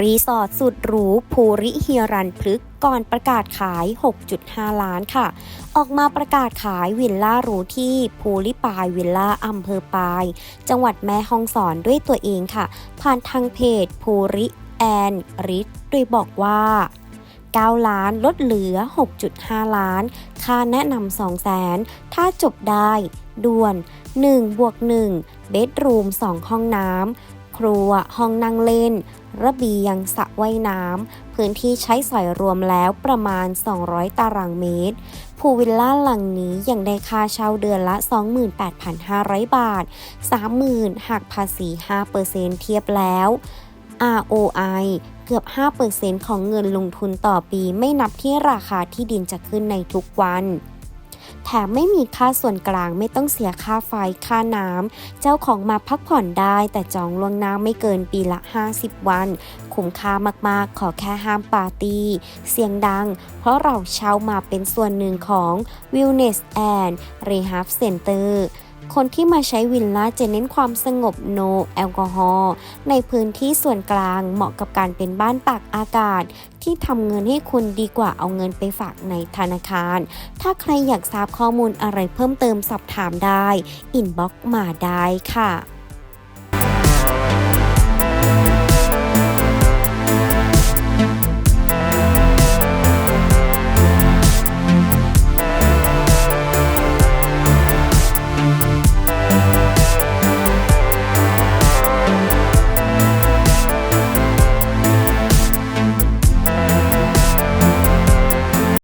รีสอร์ทสุดหรูภูริเฮีรันพฤกก่อนประกาศขาย 6.5 ล้านค่ะ ออกมาประกาศขายวิลล่าหรูที่ภูริปายวิลล่าอำเภอปาย จังหวัดแม่ฮ่องสอนด้วยตัวเองค่ะ ผ่านทางเพจภูริแอนริทโดยบอกว่า 9 ล้านลดเหลือ 6.5 ล้าน ค่าแนะนำ2แสน ถ้าจบได้ ด่วน 1 บวก 1 เบดรูม 2 ห้องน้ำ ครัว ห้องนั่งเล่น ระเบียงสระว่ายน้ำ พื้นที่ใช้สอยรวมแล้วประมาณ 200 ตารางเมตรภูวิลล่าหลังนี้ยังได้ค่าเช่าเดือนละ 28,500 บาท 30,000หักภาษี 5%เทียบแล้ว ROI เกือบ 5%ของเงินลงทุนต่อปีไม่นับที่ราคาที่ดินจะขึ้นในทุกวัน แถมไม่มีค่าส่วนกลางไม่ต้องเสียค่าไฟค่าน้ำ เจ้าของมาพักผ่อนได้ แต่จองล่วงหน้าไม่เกินปีละ 50 วัน คุ้มค่ามากๆ ขอแค่ห้ามปาร์ตี้ เสียงดัง เพราะเราเช่ามาเป็นส่วนหนึ่งของ Wellness and Rehab Center คนที่มาใช้วิลล่าจะเน้นความสงบโนแอลกอฮอล์ในพื้นที่ส่วนกลางเหมาะกับการเป็นบ้านตากอากาศ ที่ทำเงินให้คุณดีกว่าเอาเงินไปฝากในธนาคาร ถ้าใครอยากทราบข้อมูลอะไรเพิ่มเติมสอบถามได้ อินบ็อกมาได้ค่ะ